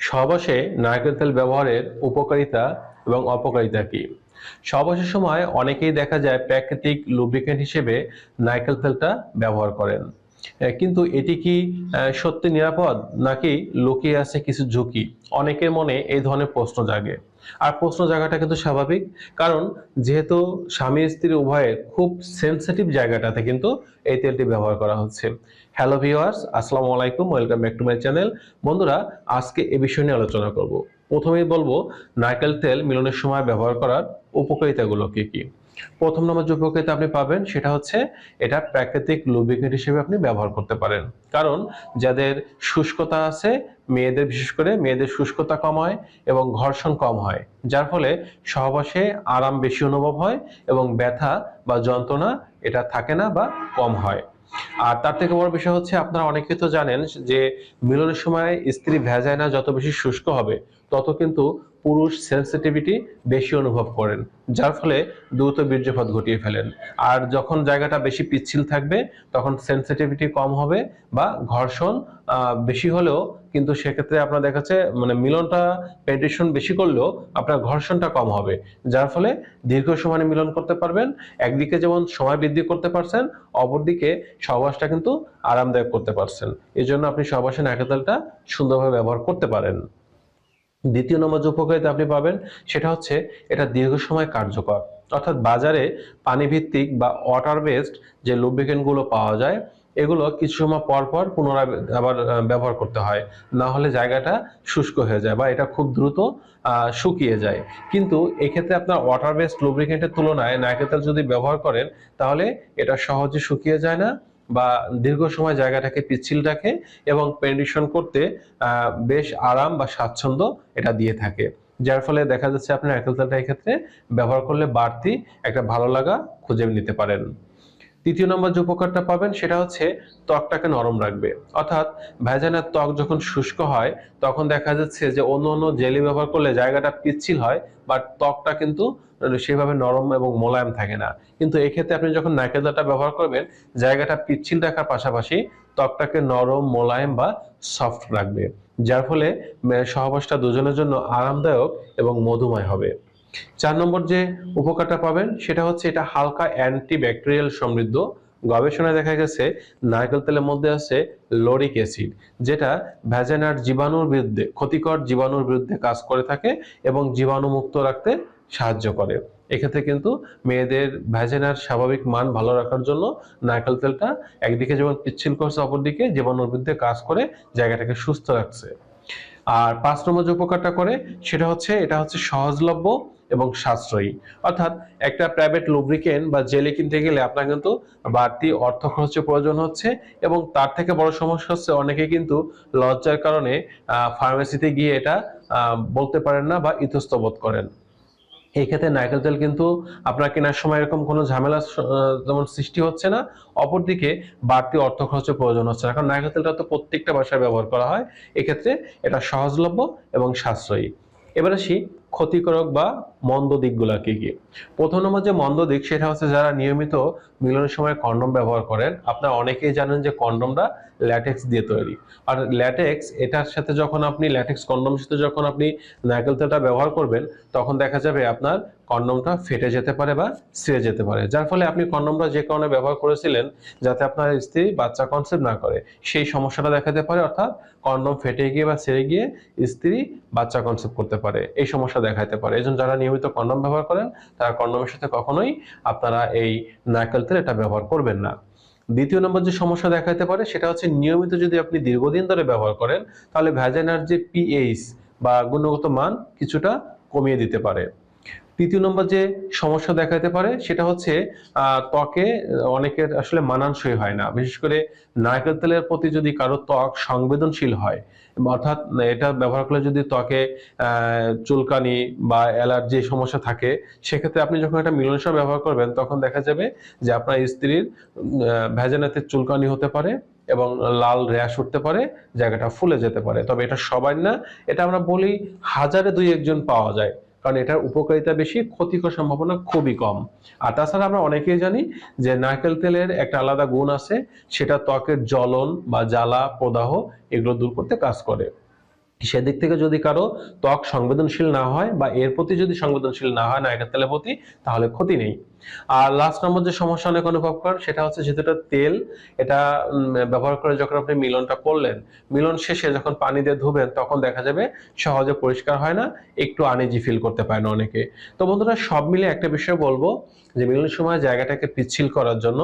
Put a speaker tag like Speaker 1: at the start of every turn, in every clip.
Speaker 1: সহবাসে নারকেল তেল ব্যবহারের উপকারিতা এবং অপকারিতা কি? সহবাসের সময় অনেকেই দেখা যায় প্রাকৃতিক লুব্রিকেন্ট হিসেবে নারকেল তেলটা ব্যবহার করেন। কিন্তু এটি কি সত্যি নিরাপদ, নাকি লুকিয়ে আছে কিছু ঝুঁকি? অনেকের মনে এই ধরনের প্রশ্ন জাগে। আর প্রশ্ন জায়গাটা কিন্তু স্বাভাবিক, কারণ যেহেতু স্বামী স্ত্রী উভয়ের খুব সেনসিটিভ জায়গাটাতে কিন্তু এই তেলটি ব্যবহার করা হচ্ছে। হ্যালো ভিউয়ার্স আসসালামু আলাইকুম welcome back to my channel বন্ধুরা, আজকে এ বিষয় নিয়ে আলোচনা করব। প্রথমেই বলব, নারকেল তেল মিলনের সময় ব্যবহার করার উপকারিতাগুলো কি কি? প্রথম নম্বর যে উপকারিতা আপনি পাবেন সেটা হচ্ছে এটা প্রাকৃতিক লুব্রিকেন্ট হিসেবে আপনি ব্যবহার করতে পারেন। কারণ যাদের শুষ্কতা আছে, মেয়েদের বিশেষ করে মেয়েদের শুষ্কতা কম হয় এবং ঘর্ষণ কম হয়, যার ফলে সহবাসে আরাম বেশি অনুভব হয় এবং ব্যথা বা যন্ত্রণা এটা থাকে না বা কম হয়। আর তার থেকে বড় বিষয় হচ্ছে আপনারা অনেকে তো জানেন যে মিলনের সময় স্ত্রী ভেজাইনা যত বেশি শুষ্ক হবে, তত কিন্তু পুরুষ সেন্সিটিভিটি বেশি অনুভব করেন, যার ফলে দ্রুত বীর্যপাত ঘটিয়ে ফেলেন। আর যখন জায়গাটা বেশি পিচ্ছিল থাকবে, তখন সেন্সিটিভিটি কম হবে বা ঘর্ষণ বেশি হলেও কিন্তু সেক্ষেত্রে আপনার দেখা যাচ্ছে মানে মিলনটা পেনিট্রেশন বেশি করলেও আপনার ঘর্ষণটা কম হবে। যার ফলে দীর্ঘ সময় মিলন করতে পারবেন, একদিকে যেমন সময় বৃদ্ধি করতে পারছেন, অপরদিকে সহবাসটা কিন্তু আরামদায়ক করতে পারছেন। এই জন্য আপনি সহবাসে নারকেল তেলটা সুন্দরভাবে ব্যবহার করতে পারেন। দ্বিতীয় নম্বর যে উপকারিতা আপনি পাবেন, সেটা হচ্ছে এটা দীর্ঘ সময় কার্যকর। অর্থাৎ বাজারে পানি ভিত্তিক বা ওয়াটার বেসড যে lubricant গুলো পাওয়া যায়, এগুলো কিছু সময় পর পর পুনরায় আবার ব্যবহার করতে হয়। না হলে জায়গাটা শুষ্ক হয়ে যায় বা এটা খুব দ্রুত শুকিয়ে যায়। কিন্তু এক্ষেত্রে আপনার ওয়াটার বেসড লুব্রিকেন্টের তুলনায় নারকেল তেল যদি ব্যবহার করেন, তাহলে এটা সহজে শুকিয়ে যায় না। বা দীর্ঘ সময় জায়গাটাকে পিচ্ছিল রাখে এবং পেন্ডিশন করতে বেশ আরাম বা স্বাচ্ছন্দ্য এটা দিয়ে থাকে। যার ফলে দেখা যাচ্ছে আপনি নারকেল তেলটা এক্ষেত্রে ব্যবহার করলে বাড়তি একটা ভালো লাগা খুঁজে নিতে পারেন। তৃতীয় নম্বর যে উপকারটা পাবেন সেটা হচ্ছে ত্বকটাকে নরম রাখবে। অর্থাৎ ভ্যাজানের ত্বক যখন শুষ্ক হয়, তখন দেখা যাচ্ছে যে অন্য অন্য জেলি ব্যবহার করলে জায়গাটা পিচ্ছিল হয় বাট ত্বকটা কিন্তু সেভাবে নরম এবং মোলায়েম থাকে না। কিন্তু এক্ষেত্রে আপনি যখন তেলটা ব্যবহার করবেন, জায়গাটা পিচ্ছিল রাখার পাশাপাশি ত্বকটাকে নরম, মোলায়েম বা সফট রাখবে। যার ফলে সহবাসটা দুজনের জন্য আরামদায়ক এবং মধুময় হবে। চার নম্বর যে উপকারটা পাবেন, সেটা হচ্ছে এটা হালকা অ্যান্টি ব্যাকটেরিয়াল সমৃদ্ধ। গবেষণায় দেখা গেছে, নারকেল তেলের মধ্যে আছে লরিক অ্যাসিড, যেটা ভ্যাজানার জীবাণুর বিরুদ্ধে, ক্ষতিকর জীবাণুর বিরুদ্ধে কাজ করে থাকে এবং জীবাণুমুক্ত রাখতে সাহায্য করে। এক্ষেত্রে কিন্তু মেয়েদের ভ্যাজেনার স্বাভাবিক মান ভালো রাখার জন্য নারকেল তেলটা একদিকে যেমন পিচ্ছিল করছে, অপরদিকে জীবাণুর বিরুদ্ধে কাজ করে, জায়গাটাকে সুস্থ রাখছে। আর পাঁচ নম্বর যে উপকারটা করে, সেটা হচ্ছে, এটা হচ্ছে সহজলভ্য এবং সাশ্রয়ী। অর্থাৎ একটা প্রাইভেট লুব্রিকেন্ট বা জেলে কিনতে গেলে আপনার কিন্তু বাড়তি অর্থ খরচের প্রয়োজন হচ্ছে এবং তার থেকে বড় সমস্যা হচ্ছে অনেকে কিন্তু লজ্জার কারণে ফার্মেসিতে গিয়ে এটা বলতে পারেন না বা ইতস্তবোধ করেন। এই ক্ষেত্রে নারকেল তেল কিন্তু আপনার কেনার সময় এরকম কোনো ঝামেলা যেমন সৃষ্টি হচ্ছে না। অপরদিকে বাড়তি অর্থ খরচের প্রয়োজন হচ্ছে না। কারণ নারকেল তেলটা তো প্রত্যেকটা বাসায় ব্যবহার করা হয়। এক্ষেত্রে এটা সহজলভ্য এবং সাশ্রয়ী। এবার আসি ক্ষতিকারক বা মন্দ দিকগুলো কি কি? প্রথম নম্বর যে মন্দ দিক, সেটা হচ্ছে যারা নিয়মিত মিলনের সময় কন্ডম ব্যবহার করেন। আপনারা অনেকেই জানেন যে কন্ডমটা ল্যাটেক্স দিয়ে তৈরি। আর ল্যাটেক্স এটার সাথে যখন আপনি ল্যাটেক্স কন্ডম সাথে যখন আপনি নারকেল তেলটা ব্যবহার করবেন, তখন দেখা যাবে আপনার কন্ডমটা ফেটে যেতে পারে বা ছিঁড়ে যেতে পারে। যার ফলে আপনি কন্ডমটা যে কারণে ব্যবহার করেছিলেন, যাতে আপনার স্ত্রী বাচ্চা কনসেপ্ট না করে, সেই সমস্যাটা দেখাতে পারে, অর্থাৎ কন্ডম ফেটে গিয়ে বা ছিঁড়ে গিয়ে স্ত্রী বাচ্চা কনসেপ্ট করতে পারে। এই সমস্যা দেখাতে পারে। এই যারা নিয়মিত কন্ডম ব্যবহার করেন, তারা কন্ডমের সাথে কখনোই আপনারা এই নারকেল তেল এটা ব্যবহার করবেন না। দ্বিতীয় নম্বর যে সমস্যা দেখাতে পারে, সেটা হচ্ছে নিয়মিত যদি আপনি দীর্ঘদিন ধরে ব্যবহার করেন, তাহলে ভ্যাজাইনার যে পিএইচ বা গুণগত মান কিছুটা কমিয়ে দিতে পারে। তৃতীয় নম্বর যে সমস্যা দেখা দেখাতে পারে, সেটা হচ্ছে ত্বকে অনেকের আসলে মানানসই হয় না। বিশেষ করে নারকেল তেলের প্রতি যদি কারও ত্বক সংবেদনশীল হয়, অর্থাৎ এটা ব্যবহার করলে যদি ত্বকে চুলকানি বা অ্যালার্জি সমস্যা থাকে, সেক্ষেত্রে আপনি যখন একটা মিলনসার ব্যবহার করবেন, তখন দেখা যাবে যে আপনার স্ত্রীর ভেজানাতে চুলকানি হতে পারে এবং লাল র্যাশ উঠতে পারে, জায়গাটা ফুলে যেতে পারে। তবে এটা সবাই না, এটা আমরা বলি হাজারে দুই একজন পাওয়া যায়। কারণ এটার উপকারিতা বেশি, ক্ষতিকর সম্ভাবনা খুবই কম। আর তাছাড়া আমরা অনেকেই জানি যে নারকেল তেলের একটা আলাদা গুণ আছে, সেটা ত্বকের জ্বলন বা জ্বালা, প্রদাহ এগুলো দূর করতে কাজ করে। সেদিক থেকে যদি কারও ত্বক সংবেদনশীল না হয় বা এর প্রতি যদি সংবেদনশীল না হয় নারকেল তেলের প্রতি, তাহলে ক্ষতি নেই। আর লাস্ট নম্বর যে সমস্যা অনেক অনুভব করেন সেটা হচ্ছে যেহেতু এটা তেল, এটা ব্যবহার করে যখন আপনি মিলনটা করলেন, মিলন শেষে যখন পানি দিয়ে ধুবেন, তখন দেখা যাবে সহজে পরিষ্কার হয় না, একটু আনইজি ফিল করতে পারেন অনেকে। তো বন্ধুরা, সব মিলে একটা বিষয় বলব যে মিলনের সময় জায়গাটাকে পিচ্ছিল করার জন্য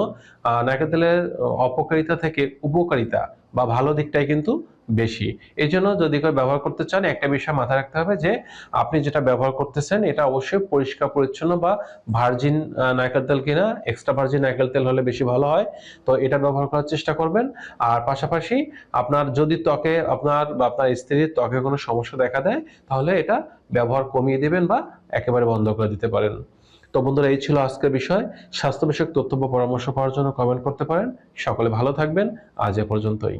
Speaker 1: নারকেল তেলের অপকারিতা থেকে উপকারিতা বা ভালো দিকটাই কিন্তু বেশি। এই জন্য যদি কেউ ব্যবহার করতে চান, একটা বিষয় মাথায় রাখতে হবে যে, আপনি যেটা ব্যবহার করতেছেন, এটা অবশ্যই পরিষ্কার, পরিচ্ছন্ন বা ভার্জিন নারকেল তেল কিনা। এক্সট্রা ভার্জিন নারকেল তেল হলে বেশি ভালো হয়। তো এটা ব্যবহার করার চেষ্টা করবেন। আর পাশাপাশি আপনার যদি ত্বকে, আপনার বা আপনার স্ত্রীর ত্বকে কোনো সমস্যা দেখা দেয়, তাহলে এটা ব্যবহার কমিয়ে দেবেন বা একেবারে বন্ধ করে দিতে পারেন। তো বন্ধুরা, এই ছিল আজকের বিষয়। স্বাস্থ্য বিষয়ক তথ্য বা পরামর্শ পাওয়ার জন্য কমেন্ট করতে পারেন। সকলে ভালো থাকবেন। আজ এ পর্যন্তই।